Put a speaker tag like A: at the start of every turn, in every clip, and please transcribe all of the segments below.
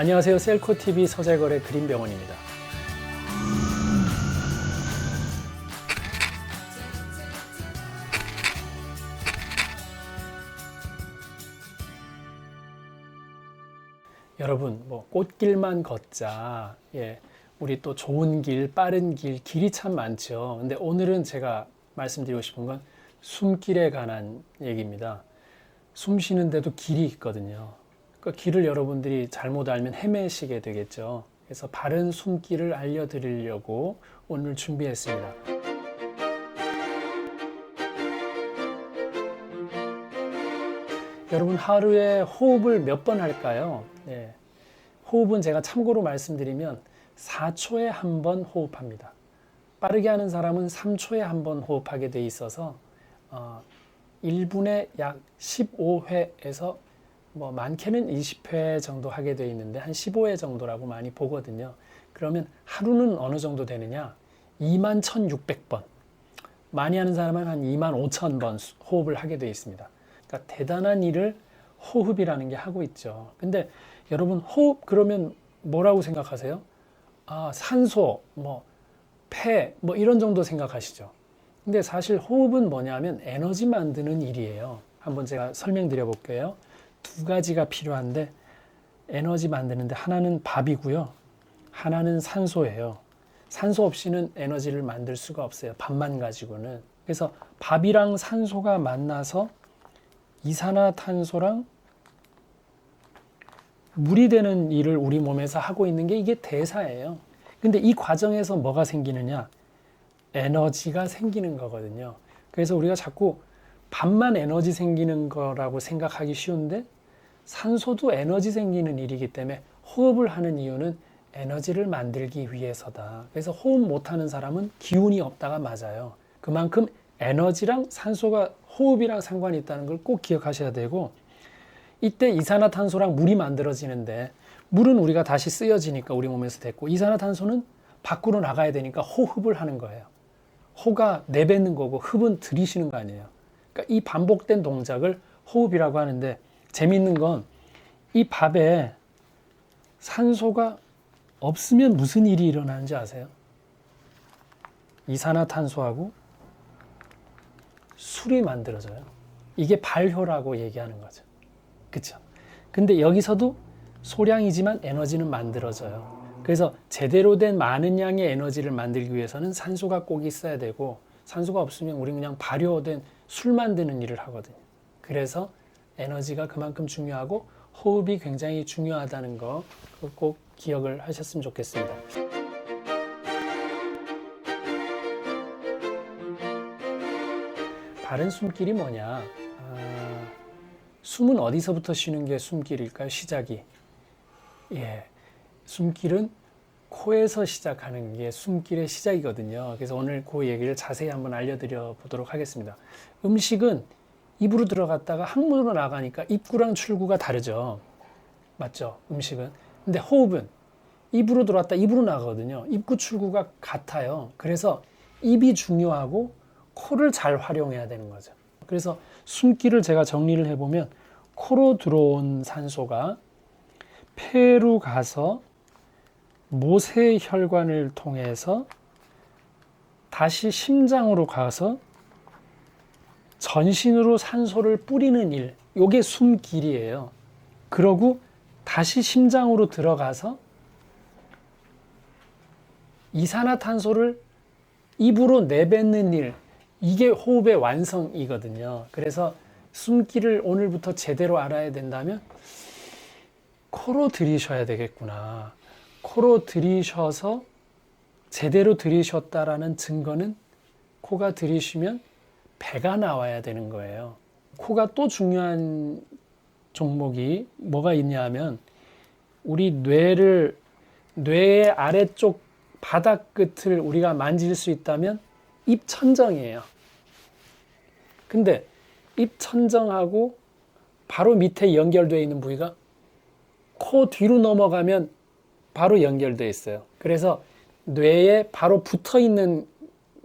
A: 안녕하세요. 셀코TV 서재거래 그린병원입니다. 여러분, 뭐 꽃길만 걷자. 예. 우리 또 좋은 길, 빠른 길, 길이 참 많죠. 근데 오늘은 제가 말씀드리고 싶은 건 숨길에 관한 얘기입니다. 숨 쉬는데도 길이 있거든요. 그 길을 여러분들이 잘못 알면 헤매시게 되겠죠. 그래서 바른 숨길을 알려드리려고 오늘 준비했습니다. 여러분 하루에 호흡을 몇 번 할까요? 예. 호흡은 제가 참고로 말씀드리면 4초에 한 번 호흡합니다. 빠르게 하는 사람은 3초에 한 번 호흡하게 돼 있어서 어, 1분에 약 15회에서 뭐 많게는 20회 정도 하게 돼 있는데 한 15회 정도라고 많이 보거든요. 그러면 하루는 어느 정도 되느냐? 2만 1,600번. 많이 하는 사람은 한 2만 5천 번 호흡을 하게 돼 있습니다. 그러니까 대단한 일을 호흡이라는 게 하고 있죠. 근데 여러분 호흡 그러면 뭐라고 생각하세요? 아, 산소, 뭐, 폐, 뭐 이런 정도 생각하시죠. 근데 사실 호흡은 뭐냐면 에너지 만드는 일이에요. 한번 제가 설명드려 볼게요. 두 가지가 필요한데 에너지 만드는데 하나는 밥이고요. 하나는 산소예요. 산소 없이는 에너지를 만들 수가 없어요. 밥만 가지고는. 그래서 밥이랑 산소가 만나서 이산화탄소랑 물이 되는 일을 우리 몸에서 하고 있는 게 이게 대사예요. 근데 이 과정에서 뭐가 생기느냐? 에너지가 생기는 거거든요. 그래서 우리가 자꾸 밥만 에너지 생기는 거라고 생각하기 쉬운데 산소도 에너지 생기는 일이기 때문에 호흡을 하는 이유는 에너지를 만들기 위해서다. 그래서 호흡 못하는 사람은 기운이 없다가 맞아요. 그만큼 에너지랑 산소가 호흡이랑 상관이 있다는 걸 꼭 기억하셔야 되고 이때 이산화탄소랑 물이 만들어지는데 물은 우리가 다시 쓰여지니까 우리 몸에서 됐고 이산화탄소는 밖으로 나가야 되니까 호흡을 하는 거예요. 호가 내뱉는 거고 흡은 들이쉬는 거 아니에요. 그러니까 이 반복된 동작을 호흡이라고 하는데 재밌는 건 이 밥에 산소가 없으면 무슨 일이 일어나는지 아세요? 이산화탄소하고 술이 만들어져요. 이게 발효라고 얘기하는 거죠. 그렇죠? 근데 여기서도 소량이지만 에너지는 만들어져요. 그래서 제대로 된 많은 양의 에너지를 만들기 위해서는 산소가 꼭 있어야 되고 산소가 없으면 우리 그냥 발효된 술 만드는 일을 하거든요. 그래서 에너지가 그만큼 중요하고 호흡이 굉장히 중요하다는 거 꼭 기억을 하셨으면 좋겠습니다. 바른 숨길이 뭐냐? 아, 숨은 어디서부터 쉬는 게 숨길일까요? 시작이. 예. 숨길은 코에서 시작하는 게 숨길의 시작이거든요. 그래서 오늘 그 얘기를 자세히 한번 알려드려 보도록 하겠습니다. 음식은 입으로 들어갔다가 항문으로 나가니까 입구랑 출구가 다르죠. 맞죠? 음식은. 근데 호흡은 입으로 들어왔다 입으로 나가거든요. 입구 출구가 같아요. 그래서 입이 중요하고 코를 잘 활용해야 되는 거죠. 그래서 숨길을 제가 정리를 해보면 코로 들어온 산소가 폐로 가서 모세 혈관을 통해서 다시 심장으로 가서 전신으로 산소를 뿌리는 일, 요게 숨길이에요. 그러고 다시 심장으로 들어가서 이산화탄소를 입으로 내뱉는 일, 이게 호흡의 완성이거든요. 그래서 숨길을 오늘부터 제대로 알아야 된다면 코로 들이셔야 되겠구나. 코로 들이셔서 제대로 들이셨다라는 증거는 코가 들이쉬면 배가 나와야 되는 거예요. 코가 또 중요한 종목이 뭐가 있냐면 우리 뇌를 뇌의 아래쪽 바닥 끝을 우리가 만질 수 있다면 입천정이에요. 근데 입천정하고 바로 밑에 연결되어 있는 부위가 코 뒤로 넘어가면 바로 연결되어 있어요. 그래서 뇌에 바로 붙어 있는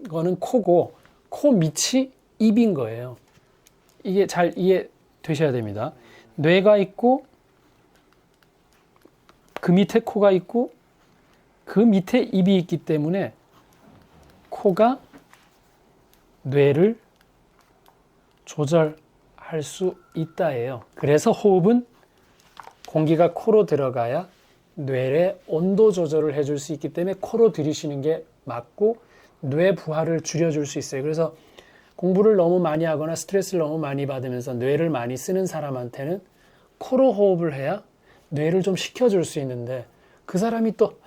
A: 거는 코고 코 밑이 입인 거예요. 이게 잘 이해 되셔야 됩니다. 뇌가 있고 그 밑에 코가 있고 그 밑에 입이 있기 때문에 코가 뇌를 조절할 수 있다예요. 그래서 호흡은 공기가 코로 들어가야 뇌의 온도 조절을 해줄 수 있기 때문에 코로 들이쉬는 게 맞고 뇌 부하를 줄여줄 수 있어요. 그래서 공부를 너무 많이 하거나 스트레스를 너무 많이 받으면서 뇌를 많이 쓰는 사람한테는 코로 호흡을 해야 뇌를 좀 식혀줄 수 있는데 그 사람이 또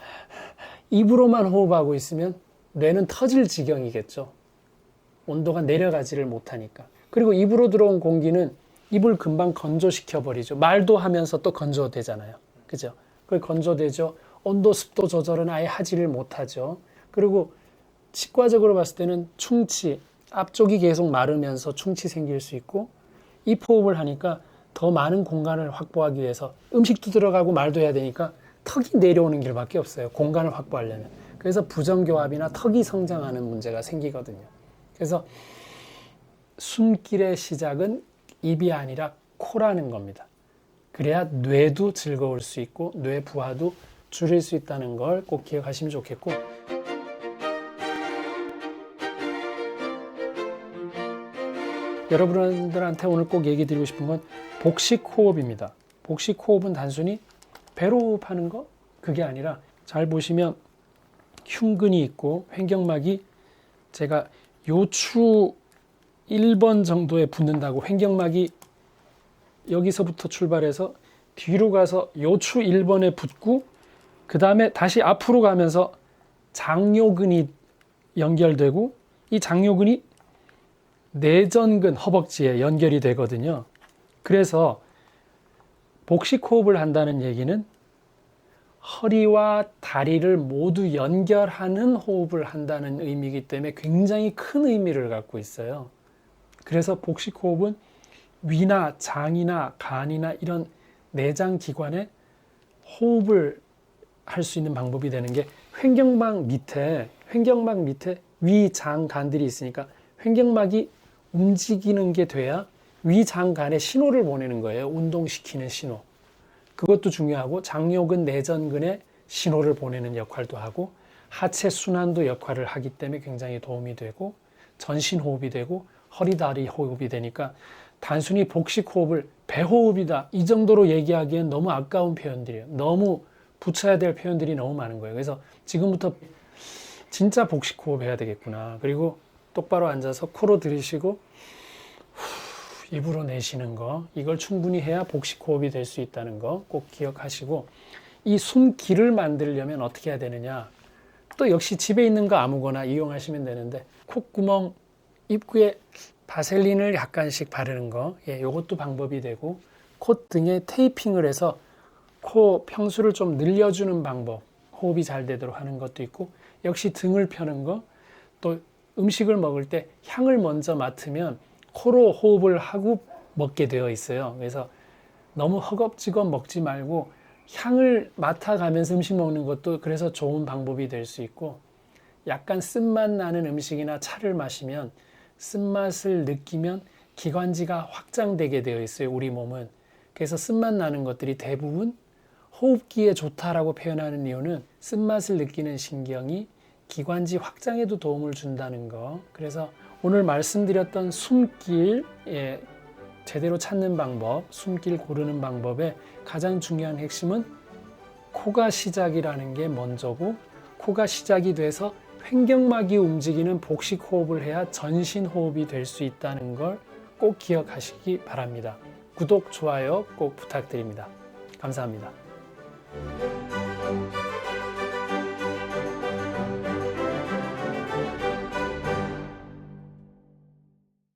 A: 입으로만 호흡하고 있으면 뇌는 터질 지경이겠죠. 온도가 내려가지를 못하니까. 그리고 입으로 들어온 공기는 입을 금방 건조시켜 버리죠. 말도 하면서 또 건조되잖아요. 그죠? 그 건조되죠. 온도 습도 조절은 아예 하지를 못하죠. 그리고 치과적으로 봤을 때는 충치, 앞쪽이 계속 마르면서 충치 생길 수 있고 입 호흡을 하니까 더 많은 공간을 확보하기 위해서 음식도 들어가고 말도 해야 되니까 턱이 내려오는 길밖에 없어요. 공간을 확보하려면. 그래서 부정교합이나 턱이 성장하는 문제가 생기거든요. 그래서 숨길의 시작은 입이 아니라 코라는 겁니다. 그래야 뇌도 즐거울 수 있고 뇌 부하도 줄일 수 있다는 걸 꼭 기억하시면 좋겠고 여러분들한테 오늘 꼭 얘기 드리고 싶은 건 복식 호흡입니다. 복식 호흡은 단순히 배로 호흡하는 거 그게 아니라 잘 보시면 흉근이 있고 횡격막이 제가 요추 1번 정도에 붙는다고 횡격막이 여기서부터 출발해서 뒤로 가서 요추 1번에 붙고 그 다음에 다시 앞으로 가면서 장요근이 연결되고 이 장요근이 내전근 허벅지에 연결이 되거든요. 그래서 복식 호흡을 한다는 얘기는 허리와 다리를 모두 연결하는 호흡을 한다는 의미이기 때문에 굉장히 큰 의미를 갖고 있어요. 그래서 복식 호흡은 위나 장이나 간이나 이런 내장 기관에 호흡을 할 수 있는 방법이 되는 게 횡격막 밑에 횡격막 밑에 위, 장, 간들이 있으니까 횡격막이 움직이는 게 돼야 위, 장, 간에 신호를 보내는 거예요. 운동시키는 신호. 그것도 중요하고 장요근, 내전근에 신호를 보내는 역할도 하고 하체 순환도 역할을 하기 때문에 굉장히 도움이 되고 전신 호흡이 되고 허리 다리 호흡이 되니까 단순히 복식 호흡을 배호흡이다 이 정도로 얘기하기엔 너무 아까운 표현들이에요. 너무 붙여야 될 표현들이 너무 많은 거예요. 그래서 지금부터 진짜 복식 호흡 해야 되겠구나. 그리고 똑바로 앉아서 코로 들이쉬고 후, 입으로 내쉬는 거 이걸 충분히 해야 복식 호흡이 될 수 있다는 거 꼭 기억하시고 이 숨길을 만들려면 어떻게 해야 되느냐 또 역시 집에 있는 거 아무거나 이용하시면 되는데 콧구멍 입구에 바셀린을 약간씩 바르는 거 예, 요것도 방법이 되고 콧 등에 테이핑을 해서 코 평수를 좀 늘려주는 방법 호흡이 잘 되도록 하는 것도 있고 역시 등을 펴는 거 또 음식을 먹을 때 향을 먼저 맡으면 코로 호흡을 하고 먹게 되어 있어요. 그래서 너무 허겁지겁 먹지 말고 향을 맡아가면서 음식 먹는 것도 그래서 좋은 방법이 될 수 있고 약간 쓴맛 나는 음식이나 차를 마시면 쓴맛을 느끼면 기관지가 확장되게 되어 있어요. 우리 몸은. 그래서 쓴맛 나는 것들이 대부분 호흡기에 좋다라고 표현하는 이유는 쓴맛을 느끼는 신경이 기관지 확장에도 도움을 준다는 거. 그래서 오늘 말씀드렸던 숨길 예, 제대로 찾는 방법, 숨길 고르는 방법의 가장 중요한 핵심은 코가 시작이라는 게 먼저고 코가 시작이 돼서 횡격막이 움직이는 복식 호흡을 해야 전신 호흡이 될 수 있다는 걸 꼭 기억하시기 바랍니다. 구독, 좋아요 꼭 부탁드립니다. 감사합니다.